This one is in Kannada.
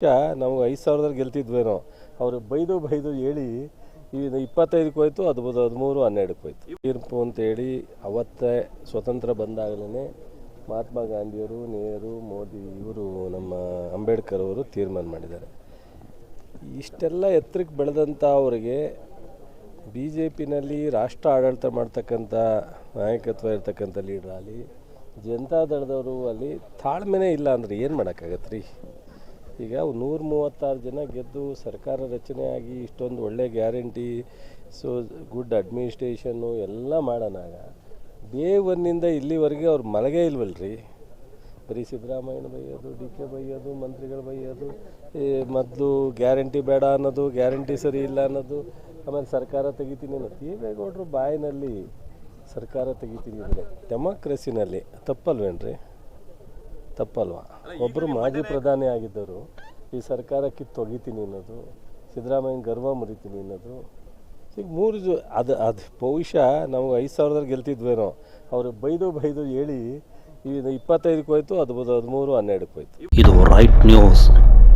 ಈಗ ನಮ್ಗೆ ಐದು ಸಾವಿರದಲ್ಲಿ ಗೆಲ್ತಿದ್ವೇನೋ, ಅವ್ರು ಬೈದು ಬೈದು ಹೇಳಿ ಈಗ ಇಪ್ಪತ್ತೈದಕ್ಕೆ ಹೋಯ್ತು, ಹದಿಮೂರು ಹದಿಮೂರು, ಹನ್ನೆರಡಕ್ಕೆ ಹೋಯ್ತು. ತೀರ್ಪು ಅಂತೇಳಿ ಅವತ್ತೇ ಸ್ವತಂತ್ರ ಬಂದಾಗಲೇ ಮಹಾತ್ಮ ಗಾಂಧಿಯವರು, ನೆಹರು, ಮೋದಿ, ಇವರು ನಮ್ಮ ಅಂಬೇಡ್ಕರ್ ಅವರು ತೀರ್ಮಾನ ಮಾಡಿದ್ದಾರೆ. ಇಷ್ಟೆಲ್ಲ ಎತ್ತರಕ್ಕೆ ಬೆಳೆದಂಥ ಅವರಿಗೆ ಬಿ ಜೆ ಪಿನಲ್ಲಿ ರಾಷ್ಟ್ರ ಆಡಳಿತ ಮಾಡ್ತಕ್ಕಂಥ ನಾಯಕತ್ವ ಇರ್ತಕ್ಕಂಥ ಲೀಡ್ರ್ ಜನತಾ ಜನತಾದಳದವರು ಅಲ್ಲಿ ತಾಳ್ಮೆನೇ ಇಲ್ಲ ಅಂದರೆ ಏನು ಮಾಡೋಕ್ಕಾಗತ್ತೆ ರೀ? ಈಗ ನೂರ ಮೂವತ್ತಾರು ಜನ ಗೆದ್ದು ಸರ್ಕಾರ ರಚನೆ ಆಗಿ ಇಷ್ಟೊಂದು ಒಳ್ಳೆ ಗ್ಯಾರಂಟಿ, ಸೊ ಗುಡ್ ಅಡ್ಮಿನಿಸ್ಟ್ರೇಷನ್ನು ಎಲ್ಲ ಮಾಡೋಣಾಗ ಡೇ ಒನ್ನಿಂದ ಇಲ್ಲಿವರೆಗೆ ಅವ್ರು ಮಲಗೇ ಇಲ್ವಲ್ರಿ? ಬರೀ ಸಿದ್ದರಾಮಯ್ಯನ ಬೈಯೋದು, ಡಿ ಕೆ ಬೈಯೋದು, ಮಂತ್ರಿಗಳು ಬೈಯೋದು ಮೊದಲು ಗ್ಯಾರಂಟಿ ಬೇಡ ಅನ್ನೋದು, ಗ್ಯಾರಂಟಿ ಸರಿ ಇಲ್ಲ ಅನ್ನೋದು, ಆಮೇಲೆ ಸರ್ಕಾರ ತೆಗಿತೀನಿ ಅನ್ನೋದು. ದೇವೇಗೌಡರು ಬಾಯಿನಲ್ಲಿ ಸರ್ಕಾರ ತೆಗಿತೀನಿ ಅಂದರೆ ಡೆಮಾಕ್ರಸಿನಲ್ಲಿ ತಪ್ಪಲ್ವೇನ್ರಿ? ತಪ್ಪಲ್ವಾ? ಒಬ್ಬರು ಮಾಜಿ ಪ್ರಧಾನಿ ಆಗಿದ್ದರು. ಈ ಸರ್ಕಾರ ಕಿತ್ತು ಒಗಿತೀನಿ ಅನ್ನೋದು ಸಿದ್ದರಾಮಯ್ಯ ಗರ್ವ ಮುರಿತೀನಿ ಅನ್ನೋದು. ಈಗ ಮೂರು ಜೊ ಅದು ಅದು ಬಹುಶಃ ನಾವು ಐದು ಸಾವಿರದಲ್ಲಿ ಗೆಲ್ತಿದ್ವೇನೋ. ಅವರು ಬೈದು ಬೈದು ಹೇಳಿ ಈಗ ಇಪ್ಪತ್ತೈದಕ್ಕೆ ಹೋಯ್ತು ಹದಿಮೂರು ಹನ್ನೆರಡಕ್ಕೆ ಹೋಯ್ತು. ಇದು ರೈಟ್ ನ್ಯೂಸ್